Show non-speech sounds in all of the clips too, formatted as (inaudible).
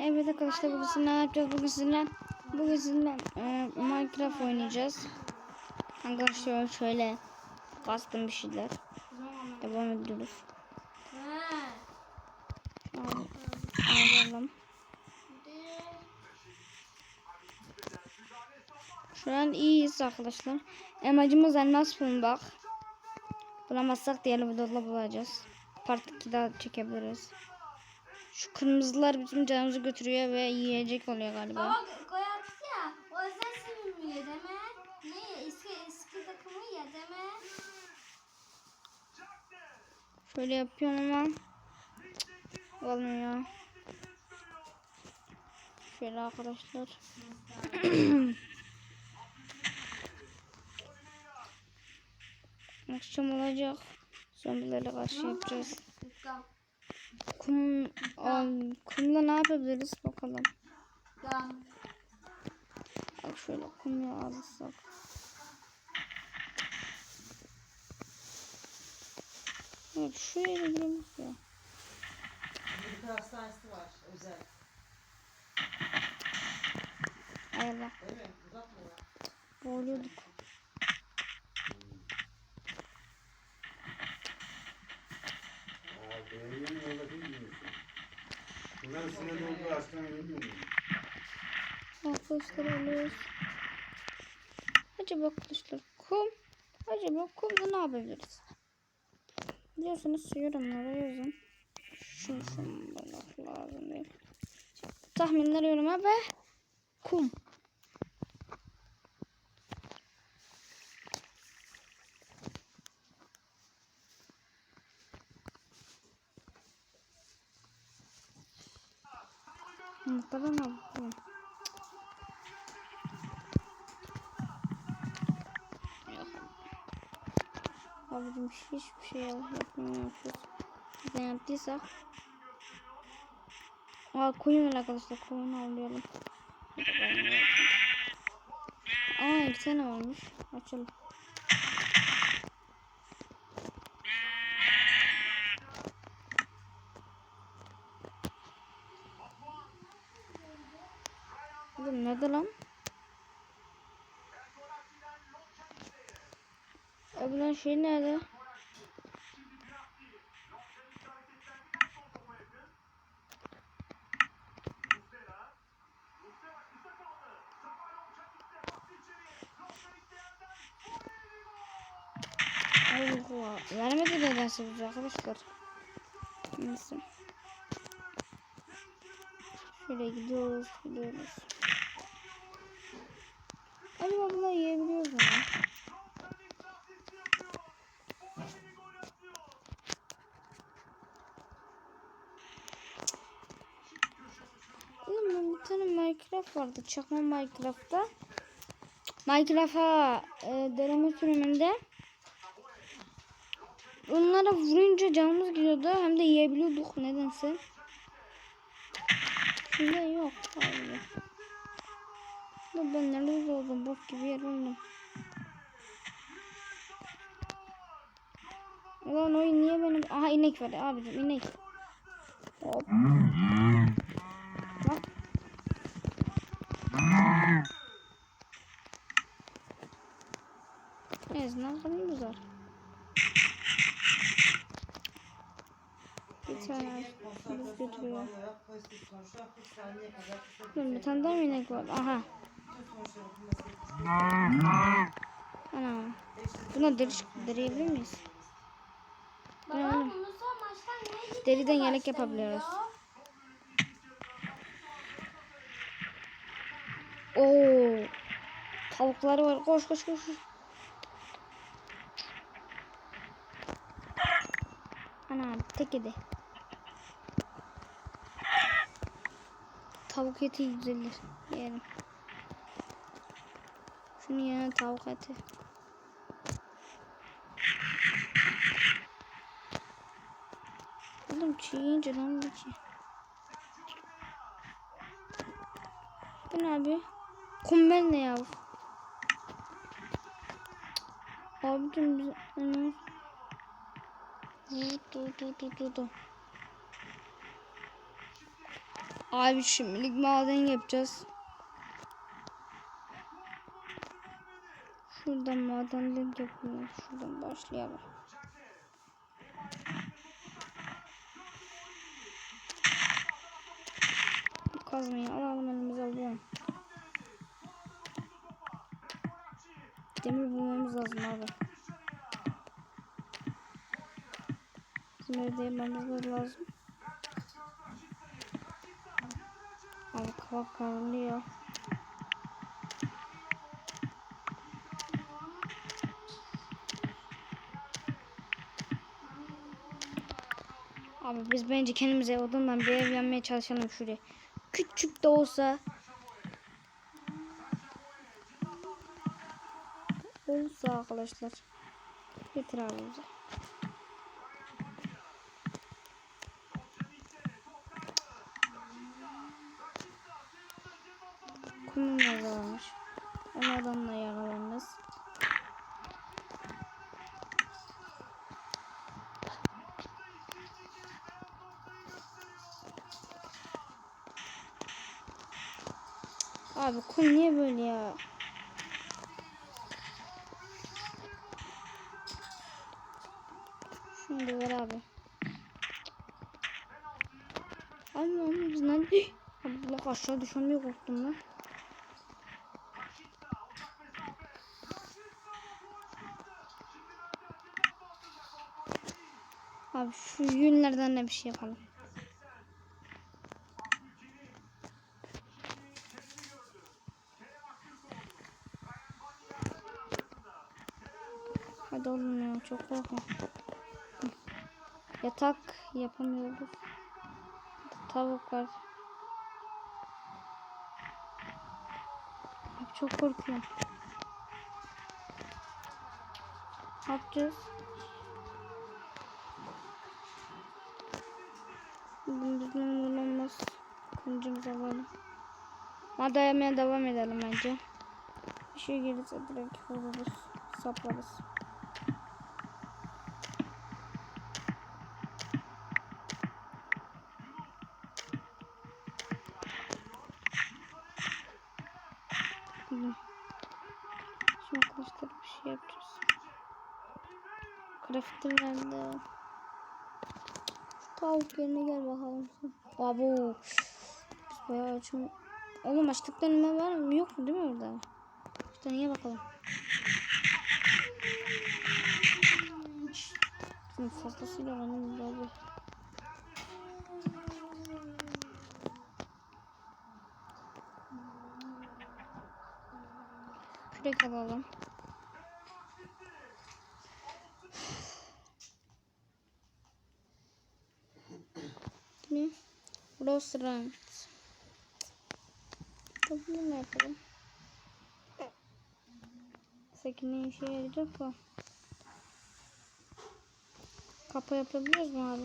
Evet arkadaşlar bugün sizinle yapacağız? Bugün sizinle, bugün sizinle e, Minecraft oynayacağız. Arkadaşlar şöyle bastım bir şeyler. Devam ediyoruz. Alalım. Şu an iyiyiz arkadaşlar. Amacımız elmas bulmak. Bulamazsak diğer videoda bulacağız. Part 2 daha çekebiliriz. Şu kırmızılar bizim canımızı götürüyor ve yiyecek oluyor galiba. Baba koyardık ya. O yüzden silmiyor deme. Ne eski eski takımı ya deme. Şöyle yapıyorum ama olmuyor. Şöyle arkadaşlar. (clears throat) Akşam olacak. Zombilerle karşı yapacağız. Kum, Am, kumla ne yapabiliriz bakalım. Gam. Bak şöyle kumla alırsak. Evet şuraya da girelim ya. Bir hastanesi var özel. Ay Allah. Mi? Uzatma ya. Boğuluyorduk. Mu öyle bilmiyorsun. Bunların sinirli olduğu hastane bilmiyor musun? Arkadaşlar alıyoruz. Acaba arkadaşlar kum. Acaba kumda ne yapabiliriz? Biliyorsanız yorumlara yazın. Şunu şunu lazım değil. Tahminler yoruma ve kum. Muhtemelen. Abicim hiçbir şey yapmıyormuşuz. Ne yaptıysak. Aa koyun arkadaşlar koyun avlayalım. Aa iki tane varmış. Açalım. Oğlum nerede lan? Öbürün şey nerede? Vermedi nedense bize arkadaşlar. Neyse. Şöyle gidiyoruz gidiyoruz. Acaba bunları yiyebiliyoruz mu? Oğlum ben bir tane Minecraft vardı. Çakma Minecraft'ta. Minecraft'a e, deneme sürümünde onlara vurunca canımız gidiyordu. Hem de yiyebiliyorduk nedense. Şimdi yok. Abi. Ben nerede oldum? Bok gibi yer oldum. Ulan oyun niye benim... Aha inek var abicim inek. Hop. En azından kanımız var. Bir tane biz götürüyor. Yap, pozitif sonuçlar 40 saniye kadar tutabilir. Dur bir tane daha inek var? Aha. Ana. Buna deri, dereyebilir miyiz? Baba bunu son maçtan Deriden de yelek yapabiliyoruz. Oo. Tavukları var. Koş koş koş. Ana tek yedi. Tavuk eti güzeldir. Yiyelim. Şunu yerine tavuk eti. Oğlum çiğince ne oldu ki? Bu ne abi? Kumbel ne ya? Abicim biz onu... Dur dur dur dur. Abi şimdilik maden yapacağız. Şuradan madenlik yapalım. Şuradan başlayalım. Bu kazmayı alalım elimize alalım. Demir bulmamız lazım abi. Evde yapmamız lazım. Abi kavak karılıyor. Abi biz bence kendimize odundan bir ev yapmaya çalışalım şuraya. Küçük de olsa. Olsa arkadaşlar. Getir abi bize. Kumum da varmış. Onlardan da yaralanırız. Abi kum niye böyle ya? Da ver abi. Allah'ım biz lan. Allah aşağı düşmeye korktum lan. Abi şu yünlerden de bir şey yapalım. Hadi oğlum ya çok korkma. Yatak yapamıyoruz. Tavuk var. Abi çok korkuyorum. Ne yapacağız? Bizden bulunmaz. Kıncımızı alalım. Hadi yemeye devam edelim bence. Bir şey gelirse direkt vururuz. Saplarız. Tamam. Şimdi arkadaşlar bir şey yapacağız. Crafter nerede? Tavuk yerine gel bakalım. Abo. Bayağı açım. Oğlum açlıktan ölme var mı? Yok mu değil mi orada? İşte niye bakalım. Şimdi fazlasıyla önemli abi. Kürek alalım. Ne? Restaurant. Tabii ne yapalım? Sakine işe yarayacak mı? Kapı yapabiliyoruz mu abi?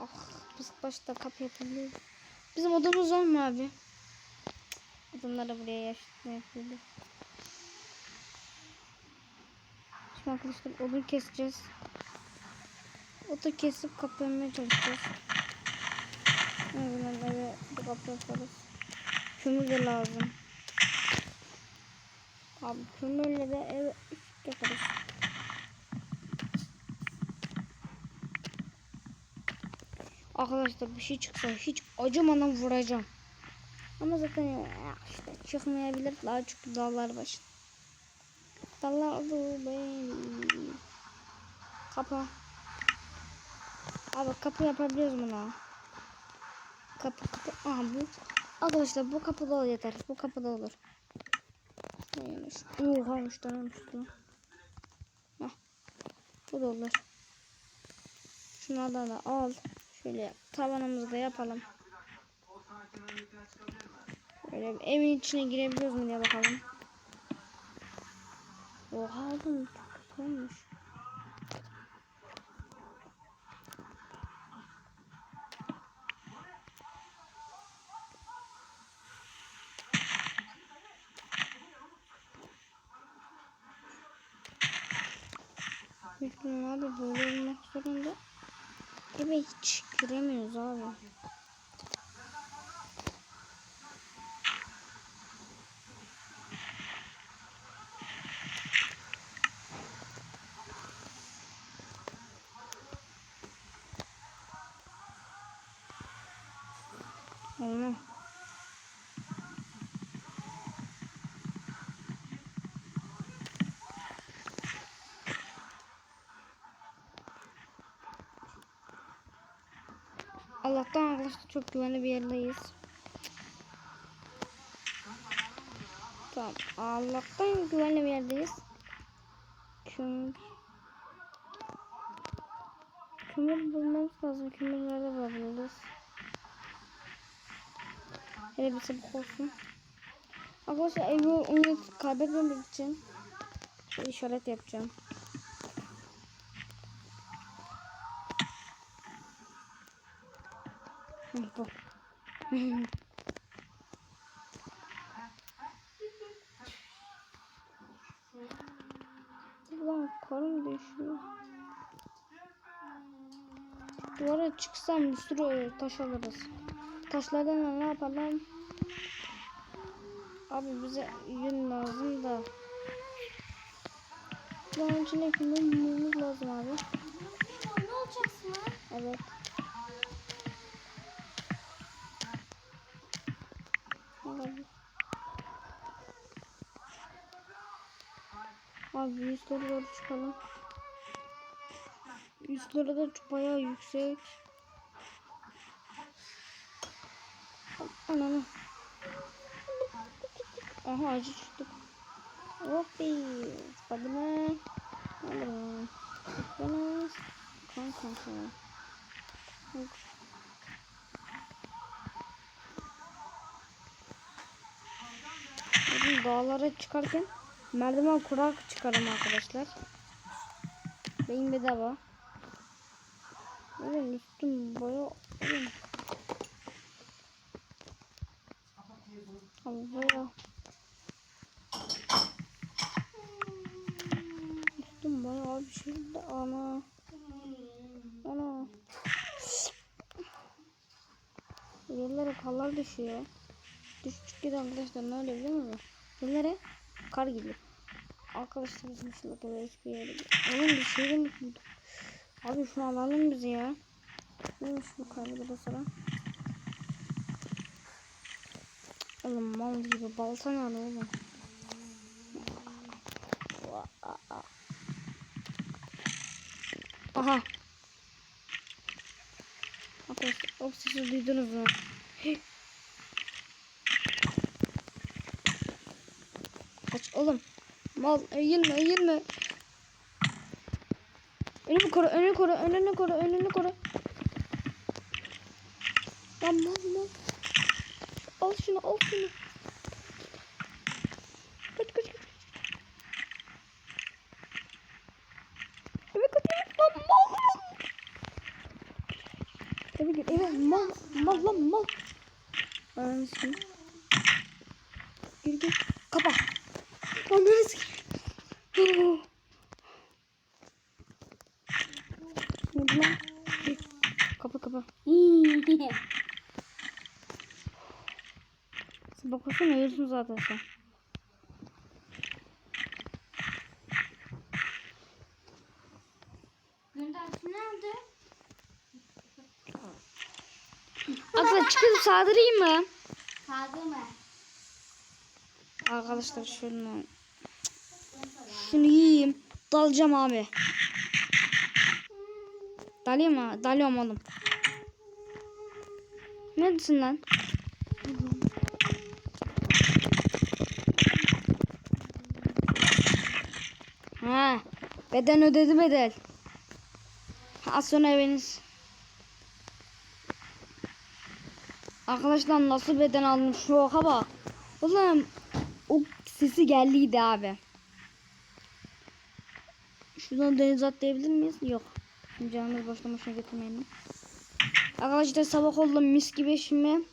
Ah, biz başta kapı yapabiliyoruz. Bizim odamız var mı abi? Adamları buraya yaşatma yapıyordu. Şimdi arkadaşlar odun keseceğiz. Otu kesip kapı yapmaya çalışacağız. Evet, eve bir kapı yaparız. Kömür de lazım. Abi kömürle de eve yaparız. Arkadaşlar bir şey çıksa hiç acımadan vuracağım. Ama zaten ya işte çıkmayabilir daha çünkü dallar baş. Dallar bu benim. Kapı. Abi kapı yapabiliyoruz bunu. Kapı kapı. Aha bu. Arkadaşlar bu kapıda olur yeter. Bu kapıda olur. Neymiş? Oha 3 tane olmuştu. Hah. Bu da olur. Şunlardan da al. Şöyle tavanımızı da yapalım. Böyle evin içine girebiliyoruz mu diye bakalım. Oha oğlum kötü olmuş. Bekleyin abi böyle olmak zorunda. Abi hiç giremiyoruz abi. Allah'tan arkadaşlar çok güvenli bir yerdeyiz. Tamam. Allah'tan güvenli bir yerdeyiz. Kömür. Kömür bulmamız lazım. Kömür nerede bulabiliriz? Hele bir sabah olsun. Arkadaşlar evi onu kaybetmemek için işaret yapacağım. Hı, Bu. Lan karım düşüyor. Duvara çıksam bir sürü taş alırız. Taşlardan da ne yapalım? Abi bize yün lazım da. Bunun kimden bulmamız lazım abi. Ne olacaksın lan? Evet. Abi. Abi yüzlere doğru çıkalım. Yüzlere de çok bayağı yüksek. Ananı. Aha acı çıktık. Hoppi. Spiderman. Spiderman. Spiderman. Kan kan kan. Hop. Bugün dağlara çıkarken merdiven kurak çıkarım arkadaşlar. Beyin bedava. Oğlum üstüm baya oğlum. Baya. Üstüm baya bir şey de ana. Ana. Yerlere karlar düşüyor. Düşük gidiyor arkadaşlar ne oluyor biliyor musunuz? Yerlere kar geliyor. Arkadaşlar bizim şurada böyle hiçbir yere Oğlum bir şey de mi bulduk? Abi şunu alalım biz ya. Neymiş bu kar da sıra? Oğlum mal gibi balta nerede oğlum? Aha. Arkadaşlar o sesi duydunuz mu? Oğlum. Mal eğilme eğilme. Önümü koru önünü koru önünü koru önünü koru. Lan mal mal. Al şunu al şunu. Kaç kaç kaç. Evet kaç evet lan mal mal. Eve gir eve mal mal lan mal. Anasını. Gir gir. Kapa. Lan neresi? Oh. Ne bu lan? Gir. Kapa kapa. Siz bakıyorsun uyuyorsun zaten sen. Nerede? Arkadaşlar çıkıp saldırayım mı? Kaldı mı? Arkadaşlar şunu şunu yiyeyim. Dalacağım abi. Dalayım mı? Dalıyorum oğlum. Neredesin lan? Ha, beden ödedi bedel. Az sonra eviniz. Arkadaşlar nasıl beden aldım şu oka bak. Oğlum o sesi geldiydi abi. Şuradan denize atlayabilir miyiz? Yok. Canımız boşuna boşuna götürmeyelim. Arkadaşlar sabah oldu mis gibi şimdi.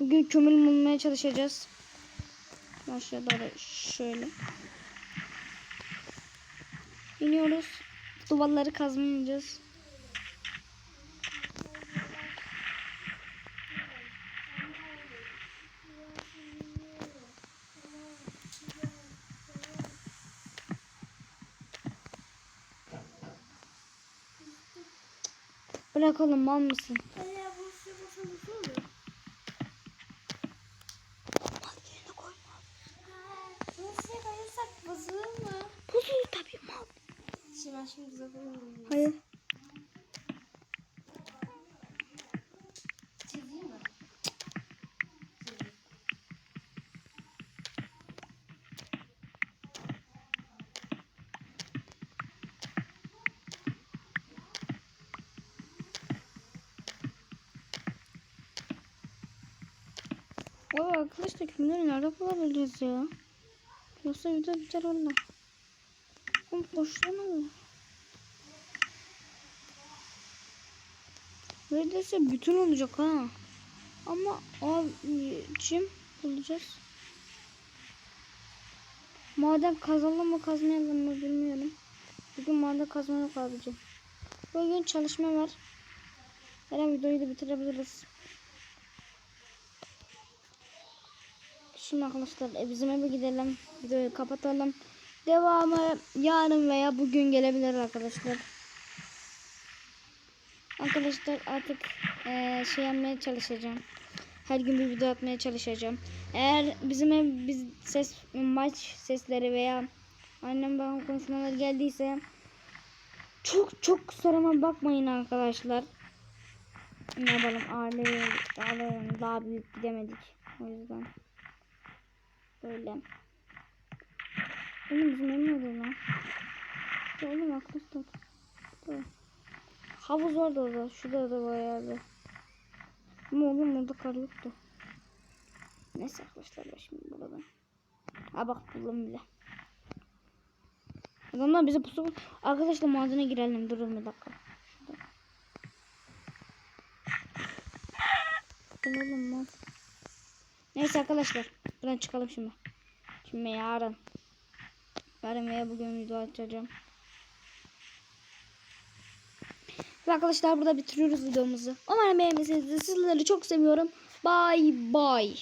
Bugün kömür bulmaya çalışacağız. Aşağı doğru şöyle. İniyoruz. Duvarları kazmayacağız. Bırak oğlum mal mısın? Öyle bu su bu su bu su mu? Mal yerine koyma. Ha, Nasıl koyarsak bozulur mu? Bozulur tabii mal. Şimdi ben şimdi zaten Hayır. Çizeyim mi? Oo arkadaşlar kimleri nerede bulabiliriz ya? Yoksa video biter valla. Oğlum koşsana mı? Neredeyse bütün olacak ha. Ama abicim bulacağız. Maden kazalım mı kazmayalım mı bilmiyorum. Bugün maden kazma yok abicim. Bugün çalışma var. Her videoyu da bitirebiliriz. Şimdi arkadaşlar e, bizim eve gidelim. Videoyu kapatalım. Devamı yarın veya bugün gelebilir arkadaşlar. Arkadaşlar artık e, şey yapmaya çalışacağım. Her gün bir video atmaya çalışacağım. Eğer bizim ev biz ses maç sesleri veya annem babam konuşmaları geldiyse çok çok kusuruma bakmayın arkadaşlar. Ne yapalım aile, aile daha büyük gidemedik. O yüzden. Böyle. Oğlum bizim ev nerede lan? Oğlum. Dur. Havuz vardı orada. Şurada da bayağı bir. Ama oğlum orada kar yoktu. Neyse arkadaşlar ben şimdi buradan. Ha bak buldum bile. Adamlar bize pusu Arkadaşlar madene girelim. Durun bir dakika. Şurada. Neyse arkadaşlar. Buradan çıkalım şimdi. Şimdi yarın. Yarın veya bugün video açacağım. Ve arkadaşlar burada bitiriyoruz videomuzu. Umarım beğenmişsinizdir. Sizleri çok seviyorum. Bye bye.